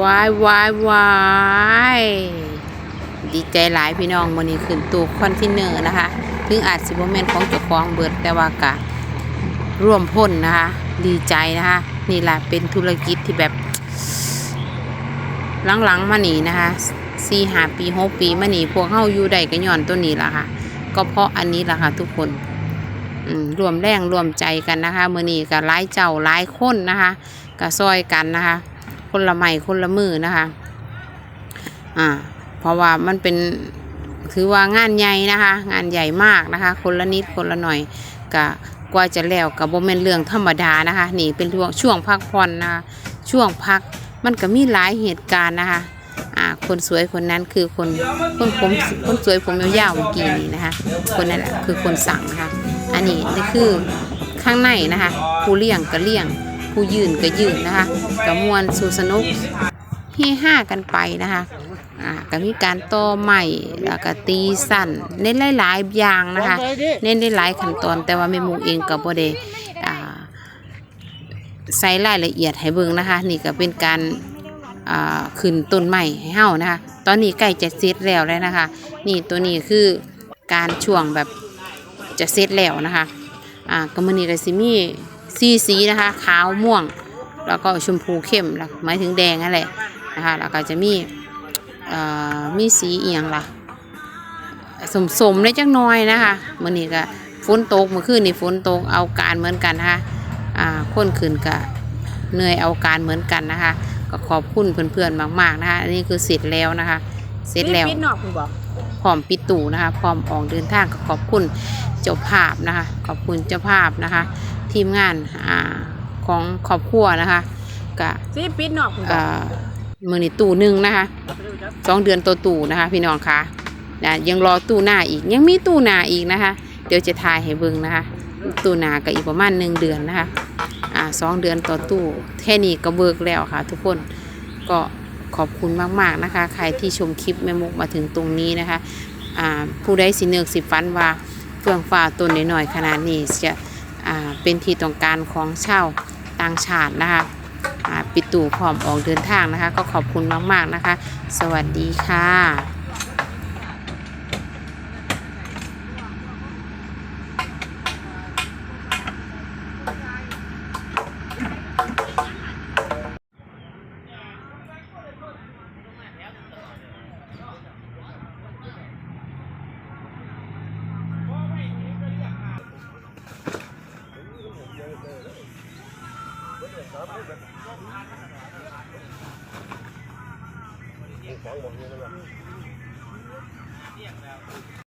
วายวายวายดีใจหลายพี่น้องวันนี้ขึ้นตู้คอนเทนเนอร์นะคะถึงอาจสิบโมเมนของเจ้าของเบิดแต่ว่ากะร่วมพ้นนะคะ ดีใจนะคะ นี่แหละเป็นธุรกิจที่แบบหลังๆมานี่นะคะสี่หาปีหกปีมานี่พวกเข้าอยู่ได้ก็ย้อนตัวนี้ละค่ะ ก็เพราะอันนี้ละค่ะทุกคนรวมแรงรวมใจกันนะคะมือนีกับหลายเจ้าหลายคนนะคะกับซอยกันนะคะ คนละไม้คนละมือนะคะ อ่า เพราะว่ามันเป็นถือว่างานใหญ่นะคะ งานใหญ่มากนะคะ คนละนิดคนละหน่อยกะกว่าจะแล้วกับโบเมนเรื่องธรรมดานะคะ นี่เป็นช่วงช่วงพักผ่อนนะคะช่วงพักมันก็มีหลายเหตุการณ์นะคะอ่าคนสวยคนนั้นคือคนคนผมคนสวยผมยาวๆเมื่อกี้นี้นะคะ คนนั้นแหละคือคนสั่งนะคะ อันนี้นี่คือข้างในนะคะผู้เลี้ยงก็เลี้ยง ผู้ยืนก็ยืนนะคะกมวนสู่สนุกเฮห้ากันไปนะคะอ่าก็มีการต่อใหม่แล้วก็ตีสั่นเน้นหลายๆอย่างนะคะเน้นได้หลายขั้นตอน แต่ว่าแม่หมูเองก็บ่ได้อ่าใส่รายละเอียดให้เบิ่งนะคะ นี่ก็เป็นการอ่าขึ้นต้นใหม่ให้เฮานะคะ ตอนนี้ใกล้จะเสร็จแล้วแล้วนะคะ นี่ตัวนี้คือการช่วงแบบจะเสร็จแล้วนะคะอ่าก็มื้อนี้ก็สิมี สีสีนะคะ ขาวม่วง แล้วก็ชมพูเข้มแล้วหมายถึงแดงนั่นแหละนะคะแล้วก็จะมีเอ่อมีสีเอียงล่ะสมสมได้จักหน้อยนะคะมื่อนี้ก็ฝนตกเมื่อคืนนี่ฝนตกเอาการเหมือนกันนะคะอ่าคนขืนก็เหนื่อยเอาการเหมือนกันนะคะ ก็ขอบคุณเพื่อนๆมาก ๆนะคะอันนี้คือเสร็จแล้วนะคะ เสร็จแล้วปิดนอกคุณบอกพร้อมปิดตู่นะคะพร้อมออกเดินทางก็ขอบคุณเจ้าภาพนะคะ ขอบคุณเจ้าภาพนะคะ ทีมงานอ่าของครอบครัวนะคะก็สิปิดนอกคุณบเอ่อกอมือนี่ตู้หนึ่งนะคะสองเดือนตัวตู้นะคะ พี่น้องคะนะยังรอตู้หน้าอีกยังมีตู้หน้าอีกนะคะ เดี๋ยวจะถ่ายให้เบิ่งนะคะ ตู้หน้าก็อีกประมาณหนึ่งเดือนนะคะอ่าสองเดือนต่อตู้แค่นี้ก็เบิกแล้วค่ะ ทุกคนก็ขอบคุณมากๆนะคะ ใครที่ชมคลิปแม่มุกมาถึงตรงนี้นะคะอ่าผู้ใดสิเนือกสิฟันว่าเฟื่องฟ้าต้นหน่อยๆขนาดนี้จะอ่า เป็นที่ต้องการของชาวต่างชาตินะคะปิดตู่พร้อมออกเดินทางนะคะ ก็ขอบคุณมากๆนะคะ สวัสดีค่ะ ของหมดเลยนะ